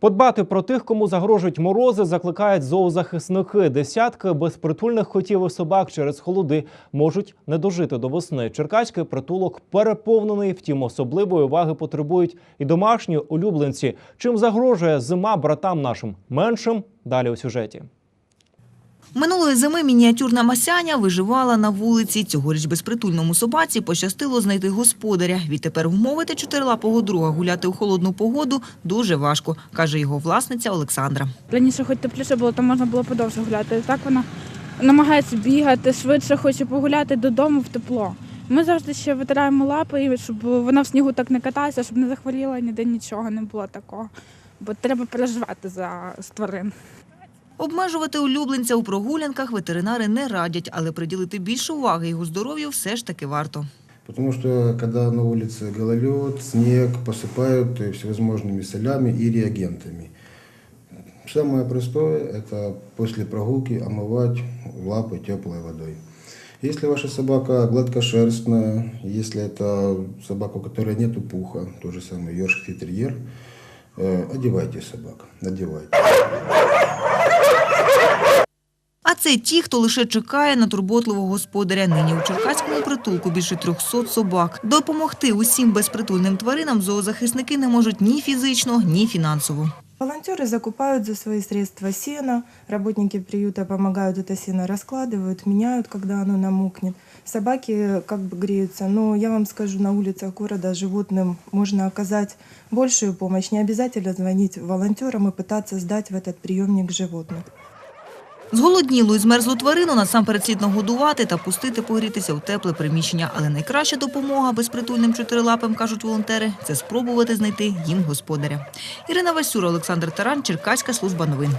Подбати про тих, кому загрожують морози, закликають зоозахисники. Десятки безпритульних котів і собак через холоди можуть не дожити до весни. Черкаський притулок переповнений, втім особливої уваги потребують і домашні улюбленці. Чим загрожує зима братам нашим меншим? Далі у сюжеті. Минулої зими мініатюрна Масяня виживала на вулиці. Цьогоріч безпритульному собаці пощастило знайти господаря. Відтепер вмовити чотирилапого друга гуляти у холодну погоду дуже важко, каже його власниця Олександра. Раніше хоч тепліше було, то можна було подовше гуляти. Так вона намагається бігати, швидше хоче погуляти додому в тепло. Ми завжди ще витираємо лапи, щоб вона в снігу так не каталася, щоб не захворіла, ніде нічого не було такого. Бо треба переживати за тварин. Обмежувати улюбленця у прогулянках ветеринари не радять, але приділити більше уваги його здоров'ю все ж таки варто. Потому что когда на улице гололед, снег посыпают э, всевозможными солями и реагентами. Самое простое – это после прогулки омывать лапы теплой водой. Если ваша собака гладкошерстная, если это собака, у которой нет пуха, то же самое йоркший терьер, э, одевайте собак, одевайте. А це ті, хто лише чекає на турботливого господаря. Нині у Черкаському притулку більше 300 собак. Допомогти усім безпритульним тваринам зоозахисники не можуть ні фізично, ні фінансово. Волонтеры закупают за свои средства сено, работники приюта помогают это сено раскладывают, меняют, когда оно намокнет. Собаки как бы греются, но я вам скажу, на улицах города животным можно оказать большую помощь. Не обязательно звонить волонтерам и пытаться сдать в этот приемник животных. Зголоднілу і змерзлу тварину насамперед слід нагодувати та пустити погрітися у тепле приміщення. Але найкраща допомога безпритульним чотирилапим, кажуть волонтери, це спробувати знайти їм господаря. Ірина Васюра, Олександр Таран, Черкаська служба новин.